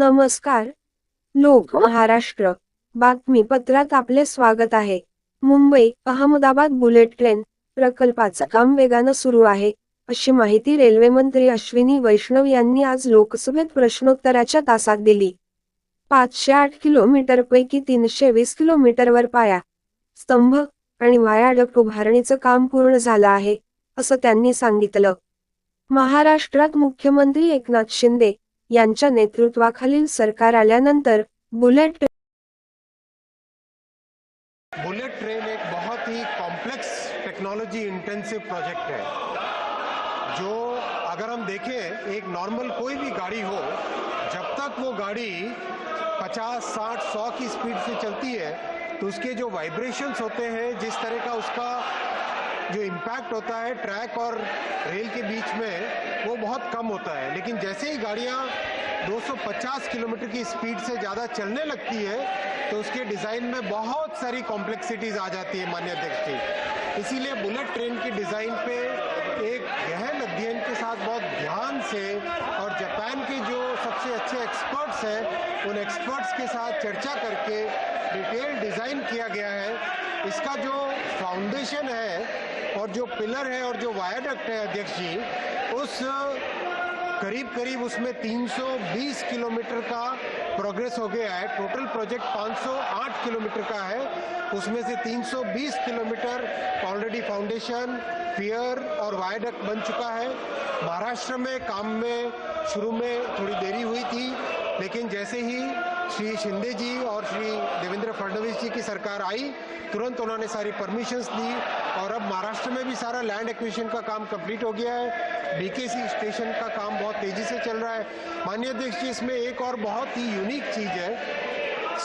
नमस्कार. लोक महाराष्ट्र. बातमीपत्रात आपले स्वागत आहे. मुंबई अहमदाबाद बुलेट ट्रेन प्रकल्पाचं काम वेगानं सुरू आहे. अशी माहिती रेल्वे मंत्री अश्विनी वैष्णव यांनी आज लोकसभेत प्रश्नोत्तराच्या तासात दिली. पाचशे आठ किलोमीटरपैकी तीनशे वीस किलोमीटरवर पाया. स्तंभ आणि वायाडक्ट उभारणीचं काम पूर्ण झालं आहे असं त्यांनी सांगितलं. महाराष्ट्रात मुख्यमंत्री एकनाथ शिंदे यांच्या नेतृत्वाखालील सरकार आल्यानंतर बुलेट बुलेट ट्रेन एक बहुत ही कॉम्प्लेक्स टेक्नोलॉजी इंटेंसिव प्रोजेक्ट है, जो अगर हम देखें, एक नॉर्मल कोई भी गाड़ी हो, जब तक वो गाड़ी 50 60 100 की स्पीड से चलती है तो उसके जो वाइब्रेशंस होते हैं, जिस तरह का उसका जो इम्पैक्ट होता है ट्रैक और रेल के बीच में, वो बहुत कम होता है। लेकिन जैसे ही गाड़ियाँ 250 किलोमीटर की स्पीड से ज़्यादा चलने लगती है तो उसके डिज़ाइन में बहुत सारी कॉम्प्लेक्सिटीज़ आ जाती है मान्य अध्यक्ष जी। इसीलिए बुलेट ट्रेन की डिज़ाइन पे एक गहन अध्ययन के साथ बहुत ध्यान से और जापान के जो सबसे अच्छे एक्सपर्ट्स हैं, उन एक्सपर्ट्स के साथ चर्चा करके डिटेल डिज़ाइन किया गया है। इसका जो फाउंडेशन है और जो पिलर है और जो वायाडक्ट है अध्यक्ष जी, उस करीब करीब उसमें 320 किलोमीटर का प्रोग्रेस हो गया है। टोटल प्रोजेक्ट 508 किलोमीटर का है। उसमें से 320 किलोमीटर ऑलरेडी फाउंडेशन पियर और वायडक्ट बन चुका है। महाराष्ट्र में काम में, शुरू में थोड़ी देरी हुई थी, लेकिन जैसे ही श्री शिंदे जी और श्री देवेंद्र फडणवीस जी की सरकार आई, तुरंत उन्होंने सारी परमिशंस दी और अब महाराष्ट्र में भी सारा लैंड एक्विजिशन का काम कंप्लीट हो गया है। बीकेसी स्टेशन का काम बहुत तेज़ी से चल रहा है। माननीय अध्यक्ष जी, इसमें एक और बहुत ही यूनिक चीज़ है।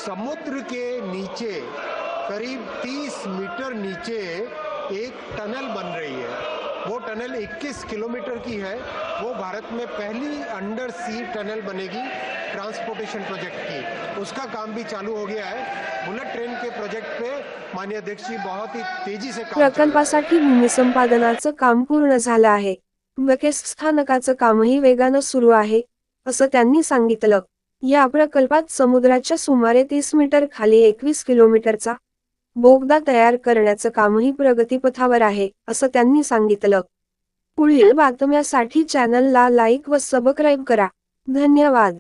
समुद्र के नीचे, करीब 30 मीटर नीचे एक टनल बन रही है। वो टनल 21 किलोमीटर की है। वो भारत में पहली अंडर सी टनल बनेगी ट्रांसपोर्टेशन प्रोजेक्ट की। उसका काम भी चालू हो गया है। बुलेट ट्रेन के प्रोजेक्ट पे माननीय अध्यक्ष जी बहुत ही तेज़ी से है। प्रकल्पासाठी भूमी काम पूर्ण आहे. बकेस स्थानकाचं कामही वेगानं सुरू आहे असं त्यांनी सांगितलं. या प्रकल्पात समुद्राच्या सुमारे तीस मीटर खाली एकवीस किलोमीटरचा बोगदा तयार करण्याचं कामही प्रगतीपथावर आहे असं त्यांनी सांगितलं. पुढील बातम्यासाठी चॅनलला लाईक व सबस्क्राईब करा. धन्यवाद.